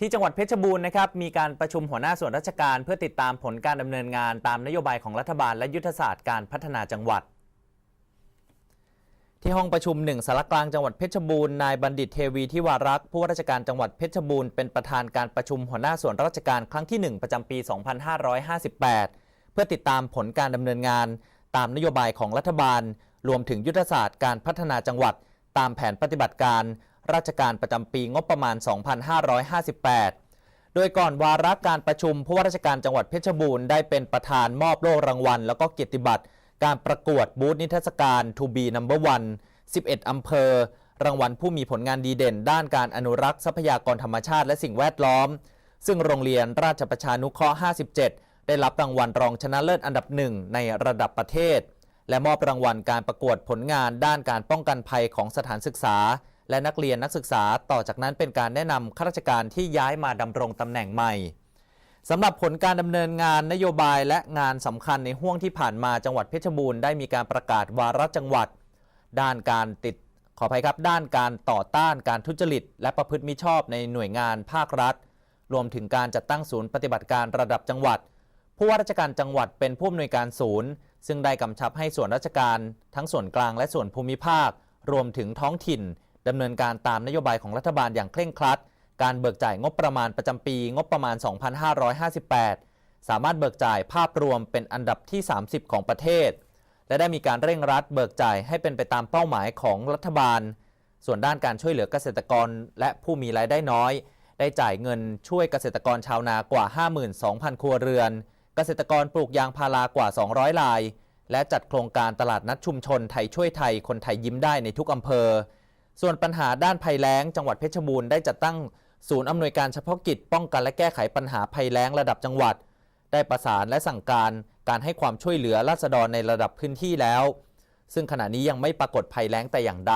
ที่จังหวัดเพชรบูรณ์นะครับมีการประชุมหัวหน้าส่วนราชการเพื่อติดตามผลการดำเนินงานตามนโยบายของรัฐบาลและยุทธศาสตร์การพัฒนาจังหวัด ที่ห้องประชุมหนึ่งสารกลางจังหวัดเพชรบูรณ์นายบัณฑิตเทวีทิวารักษ์ผู้ว่าราชการจังหวัดเพชรบูรณ์เป็นประธานการประชุมหัวหน้าส่วนราชการครั้งที่ 1 ประจำปี 2558 เพื่อติดตามผลการดำเนินงาน ตามนโยบายของรัฐบาล รวมถึงยุทธศาสตร์การพัฒนาจังหวัด ตามแผนปฏิบัติการ ราชการประจำปีงบประมาณ 2558 โดยก่อนวาระการประชุมผู้ว่าราชการจังหวัดเพชรบูรณ์ได้เป็นประธานมอบโล่รางวัล แล้วก็เกียรติบัตรการประกวดบูธนิทรรศการ To be number one 11 อำเภอ รางวัลผู้มีผลงานดีเด่น ด้านการอนุรักษ์ทรัพยากรธรรมชาติและสิ่งแวดล้อม ซึ่งโรงเรียนราชประชานุเคราะห์ 57 ได้รับรางวัลรองชนะเลิศอันดับหนึ่งในระดับประเทศ และมอบรางวัลการประกวดผลงานด้านการป้องกันภัยของสถานศึกษา และนักเรียนนักศึกษาต่อจากนั้นเป็นการแนะนำข้าราชการที่ย้ายมาดำรงตำแหน่งใหม่สำหรับผลการดำเนินงานนโยบายและงานสำคัญในห่วงที่ผ่านมาจังหวัดเพชรบูรณ์ได้มีการประกาศวาระจังหวัด ด้านการติดขออภัยครับ ด้านการต่อต้านการทุจริต และประพฤติมิชอบในหน่วยงานภาครัฐ รวมถึงการจัดตั้งศูนย์ปฏิบัติการระดับจังหวัด ผู้ว่าราชการจังหวัดเป็นผู้อำนวยการศูนย์ ซึ่งได้กำชับให้ส่วนราชการ ทั้งส่วนกลางและส่วนภูมิภาค รวมถึงท้องถิ่น ดำเนินการตามนโยบายของรัฐบาลอย่างเคร่งครัด การเบิกจ่ายงบประมาณประจำปี งบประมาณ 2558 สามารถเบิกจ่ายภาพรวมเป็นอันดับที่ 30 ของประเทศ และได้มีการเร่งรัดเบิกจ่ายให้เป็นไปตามเป้าหมายของรัฐบาล ส่วนด้านการช่วยเหลือเกษตรกร และผู้มีรายได้น้อย ได้จ่ายเงินช่วยเกษตรกรชาวนากว่า 52,000 ครัวเรือน เกษตรกรปลูกยางพารากว่า 200ลาย และจัดโครงการตลาดนัดชุมชนไทยช่วยไทยคนไทยยิ้มได้ในทุกอำเภอ ส่วนปัญหาด้านภัยแล้ง จังหวัดเพชรบูรณ์ได้จัดตั้งศูนย์อำนวยการเฉพาะกิจป้องกันและแก้ไขปัญหาภัยแล้งระดับจังหวัด ได้ประสานและสั่งการการให้ความช่วยเหลือราษฎรในระดับพื้นที่แล้ว ซึ่งขณะนี้ยังไม่ปรากฏภัยแล้งแต่อย่างใด